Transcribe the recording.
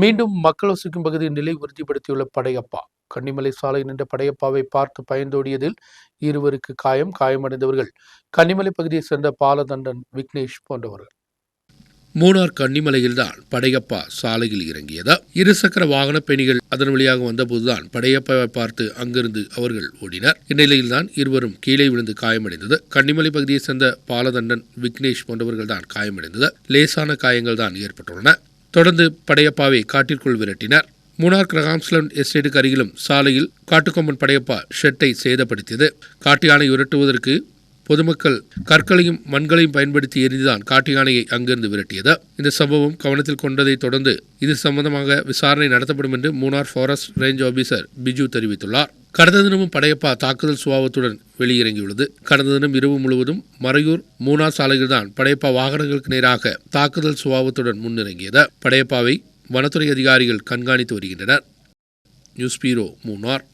மீண்டும் மக்கள் வசிக்கும் பகுதியின் நிலை உறுதிப்படுத்தியுள்ள படையப்பா. கன்னிமலை சாலையில் நின்ற படையப்பாவை பார்த்து பயந்தோடியதில் இருவருக்கு காயம் காயமடைந்தவர்கள். கன்னிமலை பகுதியை சேர்ந்த பாலதண்டன் விக்னேஷ் போன்றவர்கள். மூணார் கன்னிமலையில்தான் படையப்பா சாலையில் இறங்கியதா. இருசக்கர வாகன பயணிகள் அதன் வழியாக வந்தபோதுதான் படையப்பாவை பார்த்து அங்கிருந்து அவர்கள் ஓடினர். இந்நிலையில்தான் இருவரும் கீழே விழுந்து காயமடைந்தது. கன்னிமலை பகுதியைச் சேர்ந்த பாலதண்டன் விக்னேஷ் போன்றவர்கள் தான் காயமடைந்தது. லேசான காயங்கள் தான் ஏற்பட்டுள்ளன. தொடர்ந்து படையப்பாவை காட்டிற்குள் விரட்டினார். மூணார் கிரகாம்ஸ்லன் எஸ்டேட்டுக்கு அருகிலும் சாலையில் காட்டுக்கொம்பன் படையப்பா ஷெட்டை சேதப்படுத்தியது. காட்டு யானை விரட்டுவதற்கு பொதுமக்கள் கற்களையும் மண்களையும் பயன்படுத்தி எரிந்துதான் காட்டு யானையை அங்கிருந்து விரட்டியது. இந்த சம்பவம் கவனத்தில் கொண்டதை தொடர்ந்து இது சம்பந்தமாக விசாரணை நடத்தப்படும் என்று Munnar forest range officer Biju தெரிவித்துள்ளார். கடந்த தினமும் படையப்பா தாக்குதல் சுபாவத்துடன் வெளியிறங்கியுள்ளது. கடந்த தினம் இரவு முழுவதும் மறையூர் மூணார் சாலையில்தான் படையப்பா வாகனங்களுக்கு நேராக தாக்குதல் சுபாவத்துடன் முன்னிறங்கியது. படையப்பாவை வனத்துறை அதிகாரிகள் கண்காணித்து வருகின்றனர். News bureau Munnar.